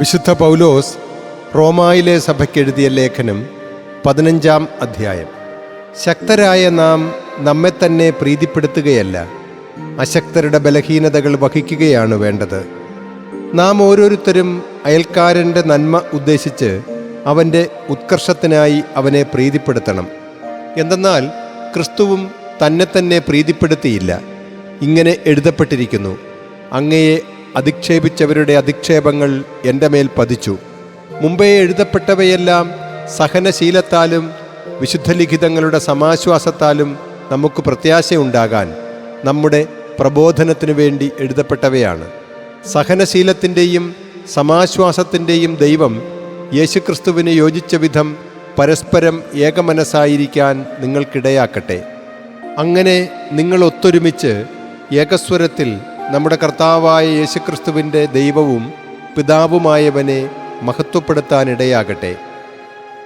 വിശുദ്ധ പൗലോസ് റോമായിലെ സഭയ്ക്കെഴുതിയ ലേഖനം പതിനഞ്ചാം അധ്യായം. ശക്തരായ നാം നമ്മെ തന്നെ പ്രീതിപ്പെടുത്തുകയല്ല അശക്തരുടെ ബലഹീനതകൾ വഹിക്കുകയാണ് വേണ്ടത്. നാം ഓരോരുത്തരും അയൽക്കാരന്റെ നന്മ ഉദ്ദേശിച്ച് അവന്റെ ഉത്കർഷത്തിനായി അവനെ പ്രീതിപ്പെടുത്തണം. എന്തെന്നാൽ ക്രിസ്തുവും തന്നെ തന്നെ പ്രീതിപ്പെടുത്തിയില്ല. ഇങ്ങനെ എഴുതപ്പെട്ടിരിക്കുന്നു അങ്ങയെ അധിക്ഷേപിച്ചവരുടെ അധിക്ഷേപങ്ങൾ എന്റെ മേൽ പതിച്ചു. മുമ്പേ എഴുതപ്പെട്ടവയെല്ലാം സഹനശീലത്താലും വിശുദ്ധലിഖിതങ്ങളുടെ സമാശ്വാസത്താലും നമുക്ക് പ്രത്യാശയുണ്ടാകാൻ നമ്മുടെ പ്രബോധനത്തിനു വേണ്ടി എഴുതപ്പെട്ടവയാണ്. സഹനശീലത്തിന്റെയും സമാശ്വാസത്തിന്റെയും ദൈവം യേശുക്രിസ്തുവിന് യോജിച്ച വിധം പരസ്പരം ഏകമനസ്സായിരിക്കാൻ നിങ്ങൾക്കിടയാക്കട്ടെ. അങ്ങനെ നിങ്ങൾ ഒത്തൊരുമിച്ച് ഏകസ്വരത്തിൽ നമ്മുടെ കർത്താവായ യേശുക്രിസ്തുവിന്റെ ദൈവവും പിതാവുമായവനെ മഹത്വപ്പെടുത്താനിടയാകട്ടെ.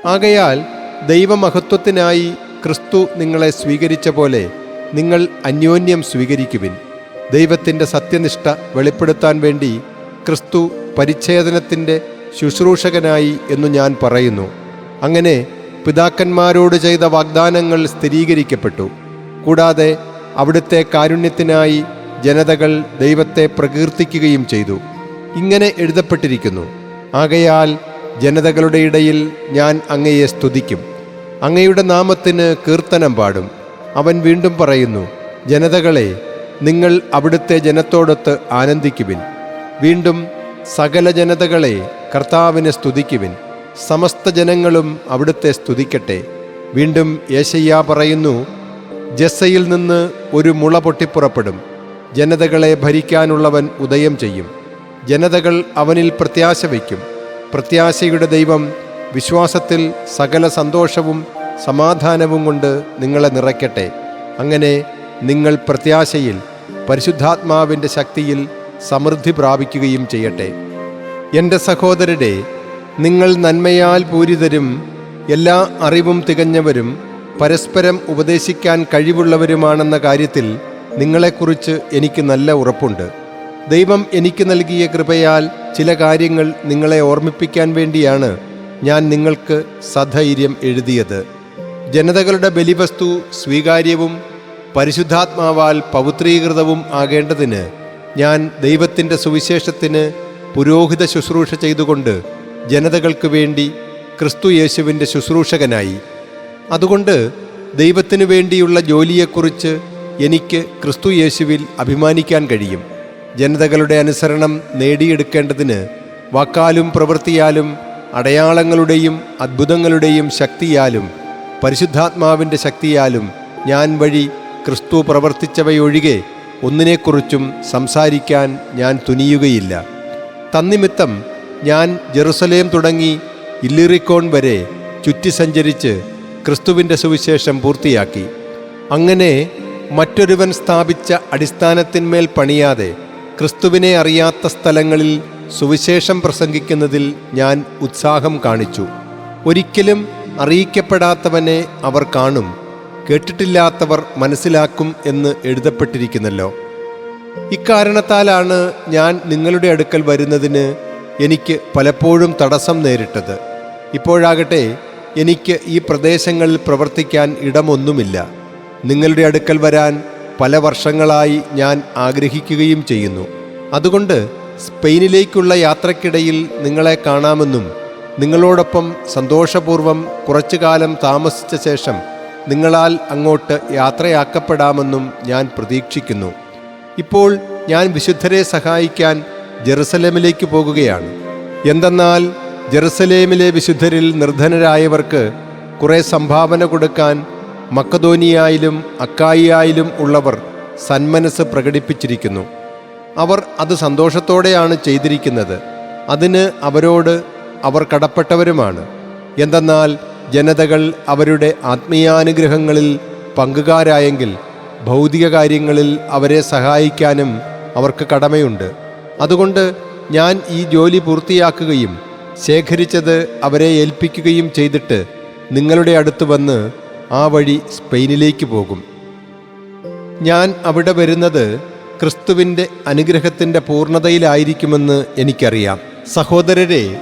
ആകയാൽ ദൈവമഹത്വത്തിനായി ക്രിസ്തു നിങ്ങളെ സ്വീകരിച്ച പോലെ നിങ്ങൾ അന്യോന്യം സ്വീകരിക്കുവിൻ. ദൈവത്തിന്റെ സത്യനിഷ്ഠ വെളിപ്പെടുത്താൻ വേണ്ടി ക്രിസ്തു പരിച്ഛേദനത്തിന്റെ ശുശ്രൂഷകനായി എന്നു ഞാൻ പറയുന്നു. അങ്ങനെ പിതാക്കന്മാരോട് ചെയ്ത വാഗ്ദാനങ്ങൾ സ്ഥിരീകരിക്കപ്പെട്ടു. കൂടാതെ അവിടുത്തെ കാരുണ്യത്തിനായി ജനതകൾ ദൈവത്തെ പ്രകീർത്തിക്കുകയും ചെയ്തു. ഇങ്ങനെ എഴുതപ്പെട്ടിരിക്കുന്നു. ആകയാൽ ജനതകളുടെ ഇടയിൽ ഞാൻ അങ്ങയെ സ്തുതിക്കും. അങ്ങയുടെ നാമത്തിന് കീർത്തനം പാടും. അവൻ വീണ്ടും പറയുന്നു ജനതകളെ നിങ്ങൾ അവിടുത്തെ ജനത്തോടൊത്ത് ആനന്ദിക്കുവിൻ. വീണ്ടും സകല ജനതകളെ കർത്താവിനെ സ്തുതിക്കുവിൻ. സമസ്ത ജനങ്ങളും അവിടുത്തെ സ്തുതിക്കട്ടെ. വീണ്ടും യേശയ്യ പറയുന്നു ജസ്സയിൽ നിന്ന് ഒരു മുള പൊട്ടിപ്പുറപ്പെടും. ജനതകളെ ഭരിക്കാനുള്ളവൻ ഉദയം ചെയ്യും. ജനതകൾ അവനിൽ പ്രത്യാശ വയ്ക്കും. പ്രത്യാശയുടെ ദൈവം വിശ്വാസത്തിൽ സകല സന്തോഷവും സമാധാനവും കൊണ്ട് നിങ്ങളെ നിറയ്ക്കട്ടെ. അങ്ങനെ നിങ്ങൾ പ്രത്യാശയിൽ പരിശുദ്ധാത്മാവിന്റെ ശക്തിയിൽ സമൃദ്ധി പ്രാപിക്കുകയും ചെയ്യട്ടെ. എന്റെ സഹോദരരെ നിങ്ങൾ നന്മയാൽ പൂരിതരും എല്ലാ അറിവും തികഞ്ഞവരും പരസ്പരം ഉപദേശിക്കാൻ കഴിവുള്ളവരുമാണെന്ന കാര്യത്തിൽ നിങ്ങളെക്കുറിച്ച് എനിക്ക് നല്ല ഉറപ്പുണ്ട്. ദൈവം എനിക്ക് നൽകിയ കൃപയാൽ ചില കാര്യങ്ങൾ നിങ്ങളെ ഓർമ്മിപ്പിക്കാൻ വേണ്ടിയാണ് ഞാൻ നിങ്ങൾക്ക് സധൈര്യം എഴുതിയത്. ജനതകളുടെ ബലിവസ്തു സ്വീകാര്യവും പരിശുദ്ധാത്മാവാൽ പവിത്രീകൃതവും ആകേണ്ടതിന് ഞാൻ ദൈവത്തിന്റെ സുവിശേഷത്തിന് പുരോഹിത ശുശ്രൂഷ ചെയ്തുകൊണ്ട് ജനതകൾക്ക് വേണ്ടി ക്രിസ്തു യേശുവിന്റെ ശുശ്രൂഷകനായി. അതുകൊണ്ട് ദൈവത്തിനു വേണ്ടിയുള്ള ജോലിയെക്കുറിച്ച് എനിക്ക് ക്രിസ്തു യേശുവിൽ അഭിമാനിക്കാൻ കഴിയും. ജനതകളുടെ അനുസരണം നേടിയെടുക്കേണ്ടതിന് വാക്കാലും പ്രവൃത്തിയാലും അടയാളങ്ങളുടെയും അത്ഭുതങ്ങളുടെയും ശക്തിയാലും പരിശുദ്ധാത്മാവിന്റെ ശക്തിയാലും ഞാൻ വഴി ക്രിസ്തു പ്രവർത്തിച്ചവയൊഴികെ ഒന്നിനെക്കുറിച്ചും സംസാരിക്കാൻ ഞാൻ തുനിയുകയില്ല. തന്നിമിത്തം ഞാൻ ജെറുസലേം തുടങ്ങി ഇല്ലിറിക്കോൺ വരെ ചുറ്റി സഞ്ചരിച്ച് ക്രിസ്തുവിന്റെ സുവിശേഷം പൂർത്തിയാക്കി. അങ്ങനെ മറ്റൊരുവൻ സ്ഥാപിച്ച അടിസ്ഥാനത്തിന്മേൽ പണിയാതെ ക്രിസ്തുവിനെ അറിയാത്ത സ്ഥലങ്ങളിൽ സുവിശേഷം പ്രസംഗിക്കുന്നതിൽ ഞാൻ ഉത്സാഹം കാണിച്ചു. ഒരിക്കലും അറിയിക്കപ്പെടാത്തവനെ അവർ കാണും കേട്ടിട്ടില്ലാത്തവർ മനസ്സിലാക്കും എന്ന് എഴുതപ്പെട്ടിരിക്കുന്നല്ലോ. ഇക്കാരണത്താലാണ് ഞാൻ നിങ്ങളുടെ അടുക്കൽ വരുന്നതിന് എനിക്ക് പലപ്പോഴും തടസ്സം നേരിട്ടത്. ഇപ്പോഴാകട്ടെ എനിക്ക് ഈ പ്രദേശങ്ങളിൽ പ്രവർത്തിക്കാൻ ഇടമൊന്നുമില്ല. നിങ്ങളുടെ അടുക്കൽ വരാൻ പല വർഷങ്ങളായി ഞാൻ ആഗ്രഹിക്കുകയും ചെയ്യുന്നു. അതുകൊണ്ട് സ്പെയിനിലേക്കുള്ള യാത്രക്കിടയിൽ നിങ്ങളെ കാണാമെന്നും നിങ്ങളോടൊപ്പം സന്തോഷപൂർവം കുറച്ചു കാലം താമസിച്ച ശേഷം നിങ്ങളാൽ അങ്ങോട്ട് യാത്രയാക്കപ്പെടാമെന്നും ഞാൻ പ്രതീക്ഷിക്കുന്നു. ഇപ്പോൾ ഞാൻ വിശുദ്ധരെ സഹായിക്കാൻ ജെറുസലേമിലേക്ക് പോകുകയാണ്. എന്തെന്നാൽ ജെറുസലേമിലെ വിശുദ്ധരിൽ നിർധനരായവർക്ക് കുറേ സംഭാവന കൊടുക്കാൻ മക്കതോനിയായാലും അക്കായിയായാലും ഉള്ളവർ സന്മനസ് പ്രകടിപ്പിച്ചിരിക്കുന്നു. അവർ അത് സന്തോഷത്തോടെയാണ് ചെയ്തിരിക്കുന്നത്. അതിന് അവരോട് അവർ കടപ്പെട്ടവരുമാണ്. എന്തെന്നാൽ ജനതകൾ അവരുടെ ആത്മീയാനുഗ്രഹങ്ങളിൽ പങ്കുകാരായെങ്കിൽ ഭൗതിക കാര്യങ്ങളിൽ അവരെ സഹായിക്കാനും അവർക്ക് കടമയുണ്ട്. അതുകൊണ്ട് ഞാൻ ഈ ജോലി പൂർത്തിയാക്കുകയും ശേഖരിച്ചത് അവരെ ഏൽപ്പിക്കുകയും ചെയ്തിട്ട് നിങ്ങളുടെ അടുത്ത് വന്ന് ആ വഴി സ്പെയിനിലേക്ക് പോകും. ഞാൻ അവിടെ വരുന്നത് ക്രിസ്തുവിന്റെ അനുഗ്രഹത്തിന്റെ പൂർണതയിലായിരിക്കുമെന്ന് എനിക്കറിയാം. സഹോദരരെ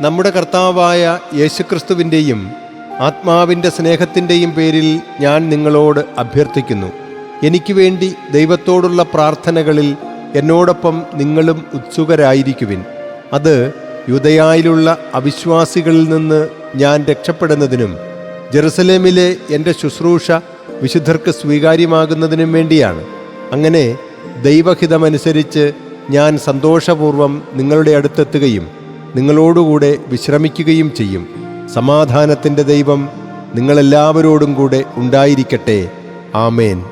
നമ്മുടെ കർത്താവായ യേശുക്രിസ്തുവിന്റെയും ആത്മാവിന്റെ സ്നേഹത്തിന്റെയും പേരിൽ ഞാൻ നിങ്ങളോട് അഭ്യർത്ഥിക്കുന്നു. എനിക്ക് വേണ്ടി ദൈവത്തോടുള്ള പ്രാർത്ഥനകളിൽ എന്നോടൊപ്പം നിങ്ങളും ഉത്സുകരായിരിക്കുവിൻ. അത് യുദയായിലുള്ള അവിശ്വാസികളിൽ നിന്ന് ഞാൻ രക്ഷപ്പെടുന്നതിനും ജെറുസലേമിലെ എന്റെ ശുശ്രൂഷ വിശുദ്ധർക്ക് സ്വീകാര്യമാകുന്നതിനും വേണ്ടിയാണ്. അങ്ങനെ ദൈവഹിതമനുസരിച്ച് ഞാൻ സന്തോഷപൂർവം നിങ്ങളുടെ അടുത്തെത്തുകയും നിങ്ങളോടുകൂടെ വിശ്രമിക്കുകയും ചെയ്യും. സമാധാനത്തിന്റെ ദൈവം നിങ്ങളെല്ലാവരോടും കൂടെ ഉണ്ടായിരിക്കട്ടെ. ആമേൻ.